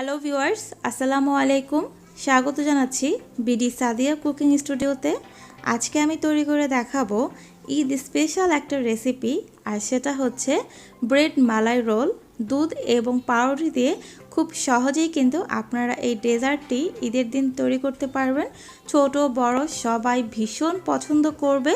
Hello viewers, আসসালামু আলাইকুম। স্বাগত জানাচ্ছি বিডি সাদিয়া কুকিং স্টুডিওতে। আজকে আমি তৈরি করে দেখাবো ঈদ স্পেশাল একটা রেসিপি, আর সেটা হচ্ছে ব্রেড মালাই রোল, দুধ এবং পাউরুটি দিয়ে খুব সহজেই কিন্তু আপনারা এই ডেজার্টটি ঈদের দিন তৈরি করতে পারবেন। ছোট, বড়, সবাই ভীষণ পছন্দ করবে,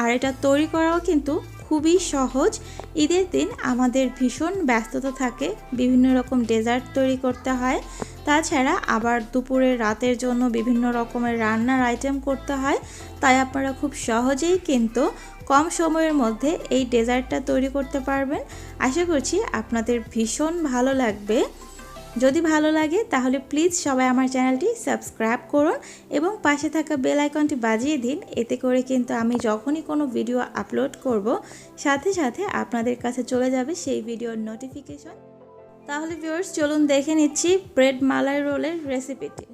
আর এটা তৈরি করাও কিন্তু খুবই সহজ। ঈদের দিন আমাদের ভীষণ ব্যস্ততা থাকে, বিভিন্ন রকম ডেজার্ট তৈরি করতে হয়। তাছাড়া আবার দুপুরে রাতের জন্য বিভিন্ন রকমের রান্নার আইটেম করতে হয়। তাই আপনারা খুব সহজেই কিন্তু কম সময়ের মধ্যে এই ডেজার্টটা তৈরি করতে পারবেন। আশা করছি আপনাদের ভীষণ ভালো লাগবে। যদি ভালো লাগে, তাহলে প্লিজ সবাই আমার চ্যানেলটি সাবস্ক্রাইব করুন এবং পাশে থাকা বেল আইকনটি বাজিয়ে দিন। এতে করে কিন্তু আমি যখনই কোনো ভিডিও আপলোড করব, সাথে সাথে আপনাদের কাছে চলে যাবে সেই ভিডিওর নোটিফিকেশন তাহলে ভিউয়ার্স চলুন দেখে নিচ্ছি ব্রেড মালাই রোলের রেসিপিটি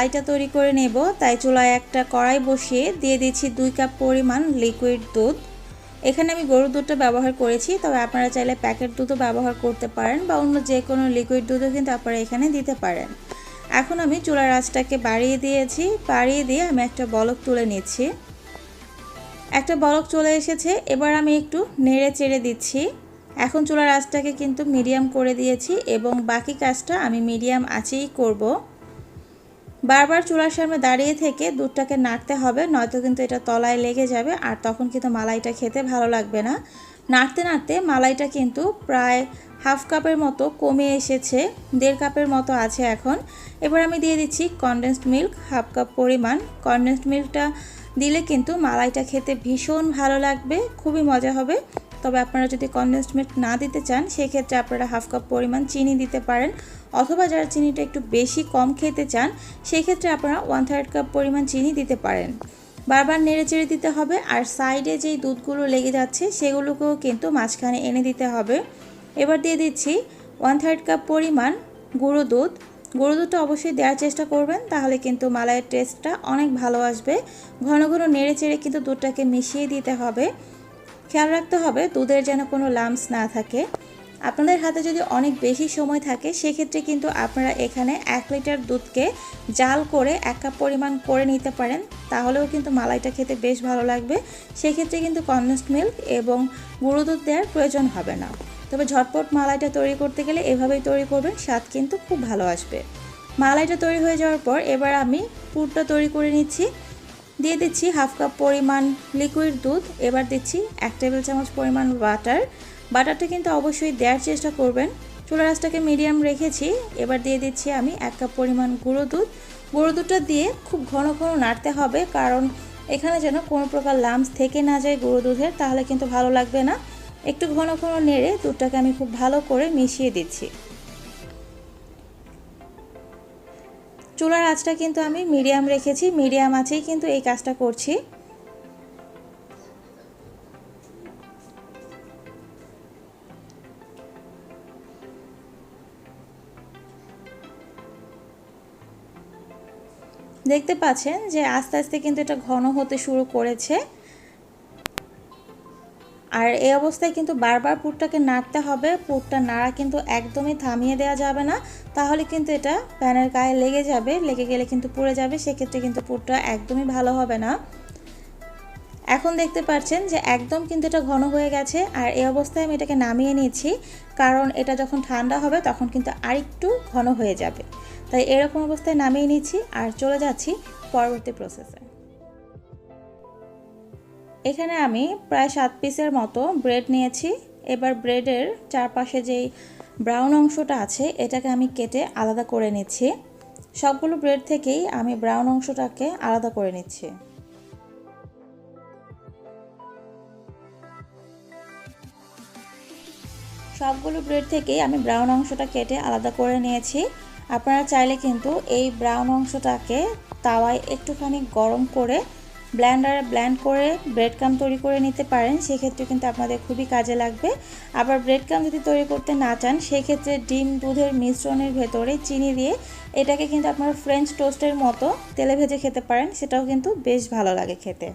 মালাইটা তৈরি করে নেব। তাই চুলায় একটা কড়াই বসিয়ে দিয়ে দিচ্ছি দুই কাপ পরিমাণ লিকুইড দুধ। এখানে আমি গরুর দুধটা ব্যবহার করেছি, তবে আপনারা চাইলে প্যাকেট দুধও ব্যবহার করতে পারেন বা অন্য যে কোনো লিকুইড দুধও কিন্তু আপনারা এখানে দিতে পারেন। এখন আমি চুলার আঁচটাকে বাড়িয়ে দিয়েছি, বাড়িয়ে দিয়ে আমি একটা বলক তুলে নিচ্ছি। একটা বলক চলে এসেছে, এবার আমি একটু নেড়ে চেড়ে দিচ্ছি। এখন চুলার আঁচটাকে কিন্তু মিডিয়াম করে দিয়েছি এবং বাকি কাজটা আমি মিডিয়াম আঁচেই করব। বারবার চুলার সামনে দাঁড়িয়ে থেকে দুধটাকে নাড়তে হবে, নয়তো কিন্তু এটা তলায় লেগে যাবে আর তখন কিন্তু মালাইটা খেতে ভালো লাগবে না। নাড়তে নাড়তে মালাইটা কিন্তু প্রায় হাফ কাপের মতো কমে এসেছে, দেড় কাপের মতো আছে এখন। এবার আমি দিয়ে দিচ্ছি কনডেন্সড মিল্ক হাফ কাপ পরিমাণ। কনডেন্সড মিল্কটা দিলে কিন্তু মালাইটা খেতে ভীষণ ভালো লাগবে, খুবই মজা হবে। তবে আপনারা যদি কনডেন্সড মিল্ক না দিতে চান, সেক্ষেত্রে আপনারা হাফ কাপ পরিমাণ চিনি দিতে পারেন। অথবা যারা চিনিটা একটু বেশি কম খেতে চান, সেক্ষেত্রে আপনারা ওয়ান থার্ড কাপ পরিমাণ চিনি দিতে পারেন। বারবার নেড়ে চেড়ে দিতে হবে, আর সাইডে যেই দুধগুলো লেগে যাচ্ছে, সেগুলোকেও কিন্তু মাঝখানে এনে দিতে হবে। এবার দিয়ে দিচ্ছি ওয়ান থার্ড কাপ পরিমাণ গুঁড়ো দুধ। গুঁড়ো দুধটা অবশ্যই দেওয়ার চেষ্টা করবেন, তাহলে কিন্তু মালাইয়ের টেস্টটা অনেক ভালো আসবে। ঘন ঘন নেড়ে চেড়ে কিন্তু দুধটাকে মিশিয়ে দিতে হবে। খেয়াল রাখতে হবে দুধের যেন কোনো লামস না থাকে। আপনাদের হাতে যদি অনেক বেশি সময় থাকে, সেক্ষেত্রে কিন্তু আপনারা এখানে এক লিটার দুধকে জাল করে এক কাপ পরিমাণ করে নিতে পারেন। তাহলেও কিন্তু মালাইটা খেতে বেশ ভালো লাগবে। সেক্ষেত্রে কিন্তু কনডেন্সড মিল্ক এবং গুঁড়ো দুধ দেওয়ার প্রয়োজন হবে না। তবে ঝটপট মালাইটা তৈরি করতে গেলে এভাবেই তৈরি করবেন, স্বাদ কিন্তু খুব ভালো আসবে। মালাইটা তৈরি হয়ে যাওয়ার পর এবার আমি পুরটা তৈরি করে নিচ্ছি। দিয়ে দিচ্ছি হাফ কাপ পরিমাণ লিকুইড দুধ। এবার দিচ্ছি এক টেবিল চামচ পরিমাণ বাটার বাটারটা কিন্তু অবশ্যই দেওয়ার চেষ্টা করবেন। চুলা রাসটাকে মিডিয়াম রেখেছি। এবার দিয়ে দিচ্ছি আমি এক কাপ পরিমাণ গুঁড়ো দুধ। গুঁড়ো দুধটা দিয়ে খুব ঘন ঘন নাড়তে হবে কারণ এখানে যেন কোনো প্রকার লামস থেকে না যায় গুঁড়ো দুধের, তাহলে কিন্তু ভালো লাগবে না। একটু ঘন ঘন নেড়ে দুধটাকে আমি খুব ভালো করে মিশিয়ে দিচ্ছি। চুলার আঁচটা কিন্তু আমি মিডিয়াম রেখেছি। মিডিয়াম আঁচেই কিন্তু এই কাজটা করছি। দেখতে পাচ্ছেন যে আস্তে আস্তে কিন্তু এটা ঘন হতে শুরু করেছে। আর এই অবস্থায় কিন্তু বারবার পুরটাকে নাড়তে হবে। পুরটা নাড়া কিন্তু একদমই থামিয়ে দেওয়া যাবে না। তাহলে কিন্তু এটা প্যানের গায়ে লেগে যাবে, লেগে গেলে কিন্তু পুড়ে যাবে। সেক্ষেত্রে কিন্তু পুরটা একদমই ভালো হবে না। এখন দেখতে পাচ্ছেন যে একদম কিন্তু এটা ঘন হয়ে গেছে, আর এই অবস্থায় আমি এটাকে নামিয়ে নিয়েছি, কারণ এটা যখন ঠান্ডা হবে তখন কিন্তু আরেকটু ঘন হয়ে যাবে। তাই এরকম অবস্থায় নামিয়ে নিচ্ছি আর চলে যাচ্ছি পরবর্তী প্রসেসে এখানে আমি প্রায় সাত পিসের মতো ব্রেড নিয়েছি। এবার ব্রেডের চারপাশে যেই ব্রাউন অংশটা আছে, এটাকে আমি কেটে আলাদা করে নিচ্ছি। সবগুলো ব্রেড থেকেই আমি ব্রাউন অংশটাকে আলাদা করে নিচ্ছি। সবগুলো ব্রেড থেকেই আমি ব্রাউন অংশটা কেটে আলাদা করে নিয়েছি। আপনারা চাইলে কিন্তু এই ব্রাউন অংশটাকে তাওয়ায় একটুখানি গরম করে ব্ল্যান্ডারে ব্ল্যান্ড করে ব্রেড কাম তৈরি করে নিতে পারেন। সেক্ষেত্রে কিন্তু আপনাদের খুবই কাজে লাগবে। আবার ব্রেড কাম যদি তৈরি করতে না চান, সেক্ষেত্রে ডিম, দুধের মিশ্রণের ভেতরে চিনি দিয়ে এটাকে কিন্তু আপনারা ফ্রেঞ্চ টোস্টের মতো তেলে ভেজে খেতে পারেন। সেটাও কিন্তু বেশ ভালো লাগে খেতে।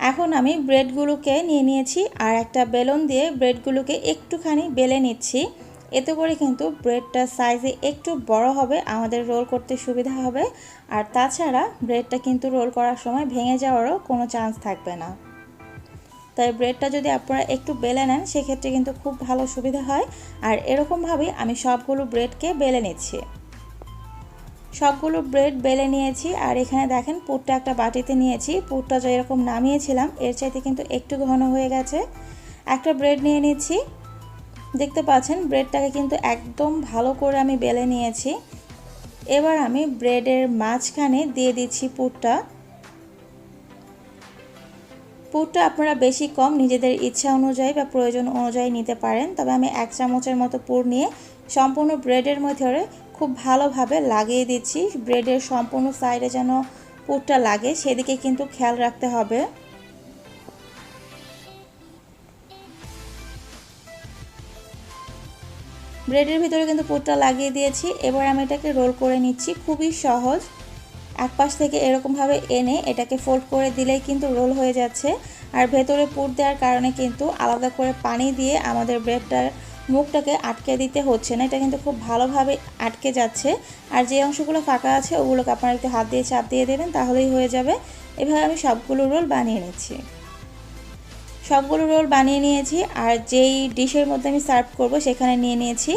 এখন আমি ব্রেডগুলোকে নিয়ে নিয়েছি আর একটা বেলুন দিয়ে ব্রেডগুলোকে একটুখানি বেলে নিচ্ছি। এতে করে কিন্তু ব্রেডটা সাইজে একটু বড় হবে, আমাদের রোল করতে সুবিধা হবে। আর তাছাড়া ব্রেডটা কিন্তু রোল করার সময় ভেঙে যাওয়ারও কোনো চান্স থাকবে না। তাই ব্রেডটা যদি আপনারা একটু বেলে নেন, সেক্ষেত্রে কিন্তু খুব ভালো সুবিধা হয়। আর এরকমভাবেই আমি সবগুলো ব্রেডকে বেলে নিচ্ছি। সবগুলো ব্রেড বেলে নিয়েছি আর এখানে দেখেন পুরটা একটা বাটিতে নিয়েছি। পুরটা যে এরকম নামিয়েছিলাম, এর চাইতে কিন্তু একটু ঘন হয়ে গেছে। একটা ব্রেড নিয়ে নিচ্ছি। দেখতে পাচ্ছেন, ব্রেডটাকে কিন্তু একদম ভালো করে আমি বেলে নিয়েছি। এবার আমি ব্রেডের মাঝখানে দিয়ে দিচ্ছি পুরটা। পুরটা আপনারা বেশি কম নিজেদের ইচ্ছা অনুযায়ী বা প্রয়োজন অনুযায়ী নিতে পারেন, তবে আমি এক চামচের মতো পুর নিয়ে সম্পূর্ণ ব্রেডের মধ্যে খুব ভালোভাবে লাগিয়ে দিচ্ছি। ব্রেডের সম্পূর্ণ সাইডে যেন পুরটা লাগে, সেদিকে কিন্তু খেয়াল রাখতে হবে। ব্রেডের ভিতরে কিন্তু পুরটা লাগিয়ে দিয়েছি। এবার আমি এটাকে রোল করে নিচ্ছি, খুবই সহজ। এক পাশ থেকে এরকমভাবে এনে এটাকে ফোল্ড করে দিলেই কিন্তু রোল হয়ে যাচ্ছে। আর ভেতরে পুর দেওয়ার কারণে কিন্তু আলাদা করে পানি দিয়ে আমাদের ব্রেডটার মুখটাকে আটকে দিতে হচ্ছে না। এটা কিন্তু খুব ভালোভাবে আটকে যাচ্ছে। আর যে অংশগুলো ফাঁকা আছে, ওগুলোকে আপনারা একটু হাত দিয়ে চাপ দিয়ে দেবেন, তাহলেই হয়ে যাবে। এভাবে আমি সবগুলো রোল বানিয়ে নিচ্ছি। সবগুলো রোল বানিয়ে নিয়েছি, আর যেই ডিশের মধ্যে আমি সার্ভ করব সেখানে নিয়ে নিয়েছি।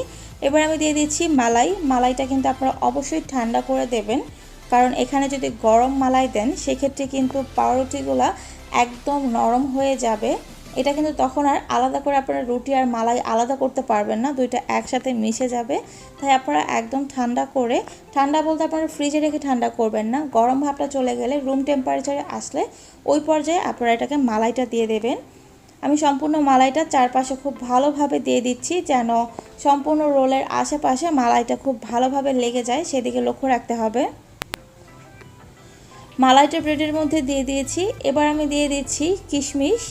এবার আমি দিয়ে দিচ্ছি মালাই। মালাইটা কিন্তু আপনারা অবশ্যই ঠান্ডা করে দেবেন, কারণ এখানে যদি গরম মালাই দেন, সেক্ষেত্রে কিন্তু পাউরুটিগুলো একদম নরম হয়ে যাবে। এটা কিন্তু তখন আর আলাদা করে আপনারা রুটি আর মালাই আলাদা করতে পারবেন না, দুইটা একসাথে মিশে যাবে। তাই আপনারা একদম ঠান্ডা করে, ঠান্ডা বলতে আপনারা ফ্রিজে রেখে ঠান্ডা করবেন না, গরম ভাবটা চলে গেলে রুম টেম্পারেচারে আসলে ওই পর্যায়ে আপনারা এটাকে মালাইটা দিয়ে দেবেন। আমি সম্পূর্ণ মালাইটা চারপাশে খুব ভালোভাবে দিয়ে দিচ্ছি যেন সম্পূর্ণ রোলের আশেপাশে মালাইটা খুব ভালোভাবে লেগে যায়, সেদিকে লক্ষ্য রাখতে হবে। মালাইটা ব্রেডের মধ্যে দিয়ে দিয়েছি। এবার আমি দিয়ে দিচ্ছি কিশমিশ।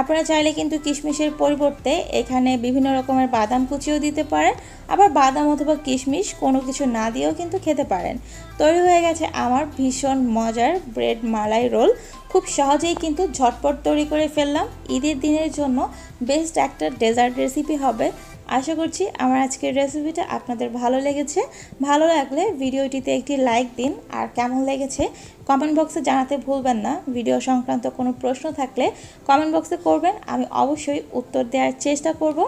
আপনারা চাইলে কিন্তু কিশমিশের পরিবর্তে এখানে বিভিন্ন রকমের বাদাম কুচিও দিতে পারেন। আবার বাদাম অথবা কিশমিশ কোনো কিছু না দিয়েও কিন্তু খেতে পারেন। তৈরি হয়ে গেছে আমার ভীষণ মজার ব্রেড মালাই রোল। খুব সহজেই কিন্তু ঝটপট তৈরি করে ফেললাম। ঈদের দিনের জন্য বেস্ট একটা ডেজার্ট রেসিপি হবে। আশা করছি আমার আজকের রেসিপিটা আপনাদের ভালো লেগেছে। ভালো লাগলে ভিডিওটিতে একটি লাইক দিন। আর কেমন লেগেছে কমেন্ট বক্সে জানাতে ভুলবেন না। ভিডিও সংক্রান্ত কোনো প্রশ্ন থাকলে কমেন্ট বক্সে করবেন। আমি অবশ্যই উত্তর দেওয়ার চেষ্টা করব।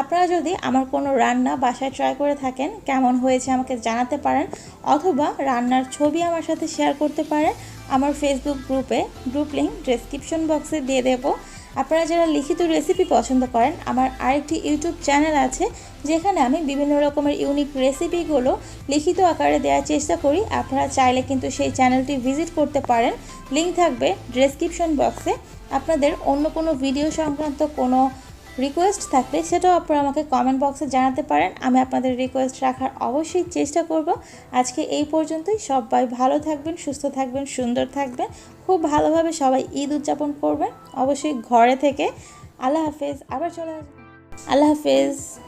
আপনারা যদি আমার কোনো রান্না বাসায় ট্রাই করে থাকেন, কেমন হয়েছে আমাকে জানাতে পারেন অথবা রান্নার ছবি আমার সাথে শেয়ার করতে পারেন, আমার ফেসবুক গ্রুপে গ্রুপ লিঙ্ক ডেসক্রিপশন বক্সে দিয়ে দেবো। আপনারা যারা লিখিত রেসিপি পছন্দ করেন, আমার আরেকটি ইউটিউব চ্যানেল আছে, যেখানে আমি বিভিন্ন রকমের ইউনিক রেসিপিগুলো লিখিত আকারে দেওয়ার চেষ্টা করি। আপনারা চাইলে কিন্তু সেই চ্যানেলটি ভিজিট করতে পারেন। লিঙ্ক থাকবে ডেসক্রিপশন বক্সে আপনাদের অন্য কোনো ভিডিও সংক্রান্ত কোনো রিকোয়েস্ট থাকলে সেটাও আপনারা আমাকে কমেন্ট বক্সে জানাতে পারেন। আমি আপনাদের রিকোয়েস্ট রাখার অবশ্যই চেষ্টা করব। আজকে এই পর্যন্তই। সবাই ভালো থাকবেন, সুস্থ থাকবেন, সুন্দর থাকবেন। খুব ভালোভাবে সবাই ঈদ উদযাপন করবেন। অবশ্যই ঘরে থেকে। আল্লাহ হাফেজ। আবার চলে আসবেন আল্লাহ হাফেজ।